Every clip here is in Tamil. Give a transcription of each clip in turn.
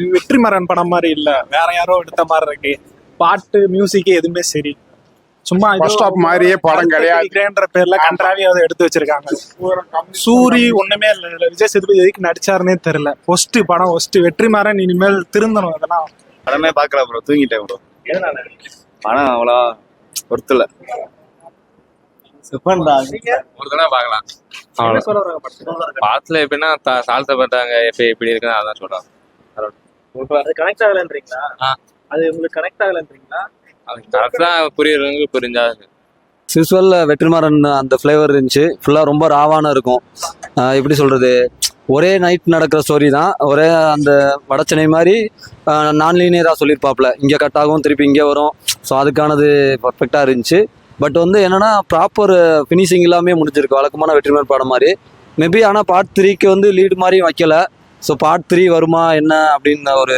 இது வெற்றிமாறன் படம் மாதிரி இல்ல. வேற யாரோ எடுத்த மாதிரி இருக்கு. பாட்டு மியூசிக் எதுவுமே சரி சும்மா First stop மாதிரியே படம் கிடையாது. பேர்ல கன்றாவி அதை எடுத்து வச்சிருக்காங்க. சூரி ஒண்ணுமே இல்ல. விஜய் சேதுபதி எதுக்கு நடிச்சாருன்னே தெரியல. ஃபர்ஸ்ட் படம் ஃபர்ஸ்ட் வெற்றிமாறன் இனிமேல் திருந்தணும் இதெல்லாம் படமே பார்க்கல ப்ரோ தூங்கிட்டேன் ப்ரோ படம் அவ்வளோ ஒருத்தல ஒரு தடவை பார்க்கலாம் பாத்துல எப்படின்னா த- தாழ்த்தப்பட்டாங்க எப்ப எப்படி இருக்குன்னு அதான் சொல்றாங்க அது கனெக்ட் ஆகலன்றீங்களா. அது உங்களுக்கு கனெக்ட் ஆகலன்றீங்களா? கரெக்டா புரியுறவங்க புரிஞ்சா சிசுவல்ல வெற்றிமாறன் அந்த ஃப்ளேவர் இருந்துச்சு. ஃபுல்லாக ரொம்ப ராவான இருக்கும். எப்படி சொல்றது? ஒரே நைட் நடக்கிற ஸ்டோரி தான். ஒரே அந்த வடச்சென்னை மாதிரி நான் லீனியராக சொல்லியிருப்பாப்ல இங்கே கட் ஆகும் திருப்பி இங்கே வரும். ஸோ அதுக்கானது பர்ஃபெக்டாக இருந்துச்சு. பட் வந்து என்னன்னா ப்ராப்பர் ஃபினிஷிங் இல்லாமே முடிஞ்சிருக்கு. வழக்கமான வெற்றிமாறன் படம் மாதிரி. மேபி ஆனால் பார்ட் த்ரீக்கு வந்து லீடு மாதிரியும் வைக்கல. ஸோ பார்ட் த்ரீ வருமா என்ன அப்படின்னு ஒரு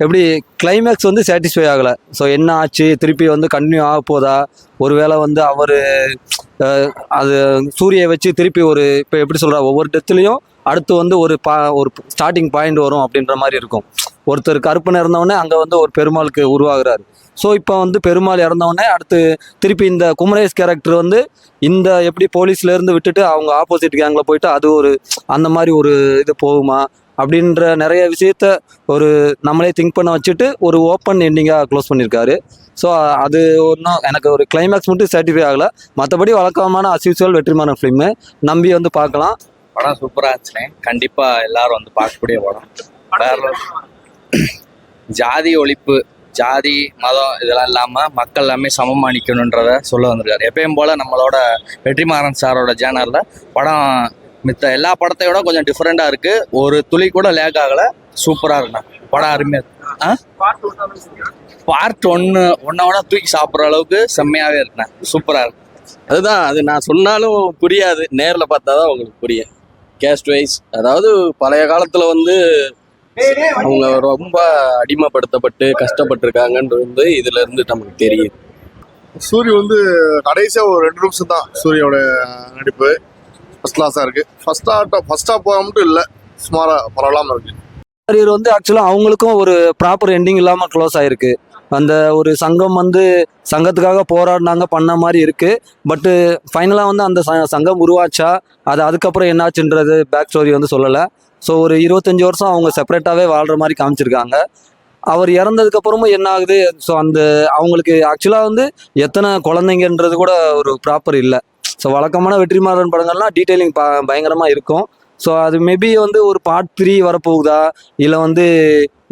எப்படி கிளைமேக்ஸ் வந்து சாட்டிஸ்ஃபை ஆகலை. ஸோ என்ன ஆச்சு திருப்பி வந்து கன்டினியூ ஆக போதா? ஒருவேளை வந்து அவர் அது சூரியை வச்சு திருப்பி ஒரு இப்போ எப்படி சொல்கிறா ஒவ்வொரு டெத்துலேயும் அடுத்து வந்து ஒரு பா ஒரு ஸ்டார்டிங் பாயிண்ட் வரும் அப்படின்ற மாதிரி இருக்கும். ஒருத்தர் கருப்பன் இறந்தவொடனே அங்கே வந்து ஒரு பெருமாளுக்கு உருவாகிறார். ஸோ இப்போ வந்து பெருமாள் இறந்தவொடனே அடுத்து திருப்பி இந்த குமரேஷ் கேரக்டர் வந்து இந்த எப்படி போலீஸ்லேருந்து விட்டுட்டு அவங்க ஆப்போசிட் கேங்கில் போயிட்டு அது ஒரு அந்த மாதிரி ஒரு இது போகுமா? அப்படின்ற நிறைய விஷயத்த ஒரு நம்மளே திங்க் பண்ண வச்சுட்டு ஒரு ஓப்பன் எண்டிங்காக க்ளோஸ் பண்ணியிருக்காரு ஸோ அது ஒன்றும் எனக்கு ஒரு கிளைமேக்ஸ் மட்டும் சாட்டிஸ்ஃபை ஆகலை. மற்றபடி வழக்கமான அஸ்யூசுவல் வெற்றிமான ஃபிலிமு நம்பி வந்து பார்க்கலாம். படம் சூப்பரா இருந்துச்சுனே கண்டிப்பா எல்லாரும் வந்து பார்க்கக்கூடிய படம். ஜாதி ஒழிப்பு ஜாதி மதம் இதெல்லாம் இல்லாம மக்கள் எல்லாமே சமமா நிக்கணுன்றத சொல்ல வந்திருக்காரு. எப்பயும் போல நம்மளோட வெற்றிமாறன் சாரோட ஜேனர்ல படம் மித்த எல்லா படத்தையோட கொஞ்சம் டிஃப்ரெண்டாக இருக்கு. ஒரு துளி கூட லேக் ஆகல. சூப்பராக இருக்குண்ணா. படம் அருமையாக இருக்கு. பார்ட் ஒன்னு ஒன்னோட தூக்கி சாப்பிட்ற அளவுக்கு செம்மையாகவே இருக்குண்ணா. சூப்பராக இருக்கு. அதுதான் அது நான் சொன்னாலும் புரியாது. நேரில் பார்த்தா தான் உங்களுக்கு புரியும். கேஸ்ட் வைஸ் அதாவது பழைய காலத்தில் வந்து அவங்க ரொம்ப அடிமைப்படுத்தப்பட்டு கஷ்டப்பட்டிருக்காங்கன்றது வந்து இதுல இருந்து நமக்கு தெரியுது சூரி வந்து கடைசியா ஒரு ரெண்டு நிமிஷம் தான் சூரியோட நடிப்பு. ஃபர்ஸ்ட் கிளாஸாக இருக்குது ஃபர்ஸ்ட் ஆட்டோ ஃபர்ஸ்ட் ஆஃப் மட்டும் இல்லை. சுமாராக பரவலாமல் இருக்குது வாரியர் வந்து ஆக்சுவலாக அவங்களுக்கும் ஒரு ப்ராப்பர் எண்டிங் இல்லாமல் க்ளோஸ் ஆகிருக்கு அந்த ஒரு சங்கம் வந்து சங்கத்துக்காக போராடினாங்க பண்ண மாதிரி இருக்குது பட்டு ஃபைனலாக வந்து அந்த ச- சங்கம் உருவாச்சா? அது அதுக்கப்புறம் என்னாச்சுன்றது பேக் ஸ்டோரி வந்து சொல்லலை. ஸோ ஒரு இருபத்தஞ்சி வருஷம் அவங்க செப்பரேட்டாகவே வாழ்கிற மாதிரி காமிச்சிருக்காங்க. அவர் இறந்ததுக்கு அப்புறமும் என்ன ஆகுது? ஸோ அந்த அவங்களுக்கு ஆக்சுவலாக வந்து எத்தனை குழந்தைங்கன்றது கூட ஒரு ப்ராப்பர் இல்லை. ஸோ வழக்கமான வெற்றிமாறன் படங்கள்லாம் டீட்டெயிலிங் ப பயங்கரமாக இருக்கும். ஸோ அது மேபி வந்து ஒரு பார்ட் த்ரீ வரப்போகுதா? இல்லை வந்து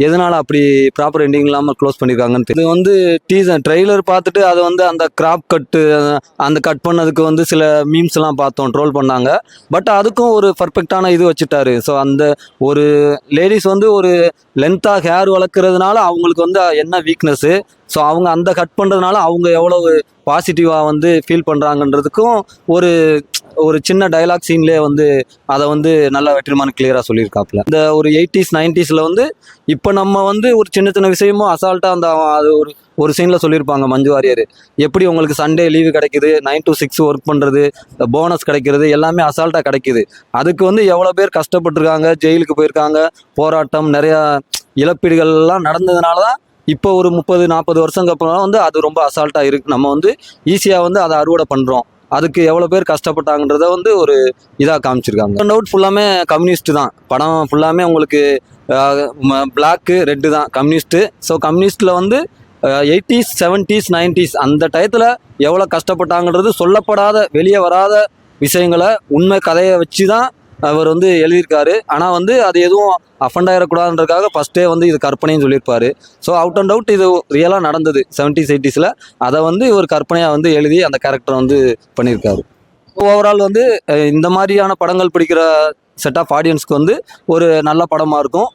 எதனால் அப்படி ப்ராப்பர் எண்டிங் இல்லாமல் க்ளோஸ் பண்ணியிருக்காங்கன்னு இது வந்து டீசர் ட்ரெய்லர் பார்த்துட்டு அது வந்து அந்த கிராப் கட்டு அந்த கட் பண்ணதுக்கு வந்து சில மீம்ஸ்லாம் பார்த்தோம் ட்ரோல் பண்ணாங்க. பட் அதுக்கும் ஒரு பர்ஃபெக்டான இது வச்சுட்டாரு. ஸோ அந்த ஒரு லேடிஸ் வந்து ஒரு லென்த்தாக ஹேர் வளர்க்குறதுனால அவங்களுக்கு வந்து என்ன வீக்னஸ்ஸு ஸோ அவங்க அந்த கட் பண்ணுறதுனால அவங்க எவ்வளவு பாசிட்டிவாக வந்து ஃபீல் பண்ணுறாங்கன்றதுக்கும் ஒரு ஒரு சின்ன டயலாக் சீன்லேயே வந்து அதை வந்து நல்லா வெற்றிமான கிளியராக சொல்லியிருக்காப்புல. இந்த ஒரு எயிட்டிஸ் நைன்டிஸில் வந்து இப்போ நம்ம வந்து ஒரு சின்ன சின்ன விஷயமும் அசால்ட்டாக அந்த அது ஒரு ஒரு சீனில் சொல்லியிருப்பாங்க மஞ்சு வாரியர். எப்படி உங்களுக்கு சண்டே லீவு கிடைக்குது நைன் டு சிக்ஸ் ஒர்க் பண்ணுறது போனஸ் கிடைக்கிறது எல்லாமே அசால்ட்டாக கிடைக்குது. அதுக்கு வந்து எவ்வளோ பேர் கஷ்டப்பட்டிருக்காங்க ஜெயிலுக்கு போயிருக்காங்க போராட்டம் நிறையா இழப்பீடுகள் எல்லாம் நடந்ததுனால தான் இப்போ ஒரு முப்பது நாற்பது வருஷங்க அப்புறம் வந்து அது ரொம்ப அசால்ட்டாக இருக்குது நம்ம வந்து ஈஸியாக வந்து அதை அறுவடை பண்ணுறோம் அதுக்கு எவ்வளோ பேர் கஷ்டப்பட்டாங்கன்றத வந்து ஒரு இதாக காமிச்சிருக்காங்க. டவுட் ஃபுல்லாமே கம்யூனிஸ்ட் தான். படம் ஃபுல்லாமே உங்களுக்கு பிளாக்கு ரெட்டு தான். கம்யூனிஸ்ட்டு ஸோ கம்யூனிஸ்டில் வந்து எயிட்டிஸ் செவன்ட்டீஸ் நைன்டிஸ் அந்த டயத்தில் எவ்வளோ கஷ்டப்பட்டாங்கன்றது சொல்லப்படாத வெளியே வராத விஷயங்களை உண்மை கதையை வச்சு தான் அவர் வந்து எழுதியிருக்காரு. ஆனால் வந்து அது எதுவும் அஃபண்ட் ஆகிடக்கூடாதுன்றதுக்காக ஃபஸ்ட்டே வந்து இது கற்பனைன்னு சொல்லியிருப்பாரு. ஸோ அவுட் அண்ட் அவுட் இது ரியலாக நடந்தது செவன்டிஸ் எயிட்டிஸில் அதை வந்து இவர் கற்பனையாக வந்து எழுதி அந்த கேரக்டர் வந்து பண்ணியிருக்காரு. ஓவரால் வந்து இந்த மாதிரியான படங்கள் பிடிக்கிற செட் ஆஃப் ஆடியன்ஸ்க்கு வந்து ஒரு நல்ல படமாக இருக்கும்.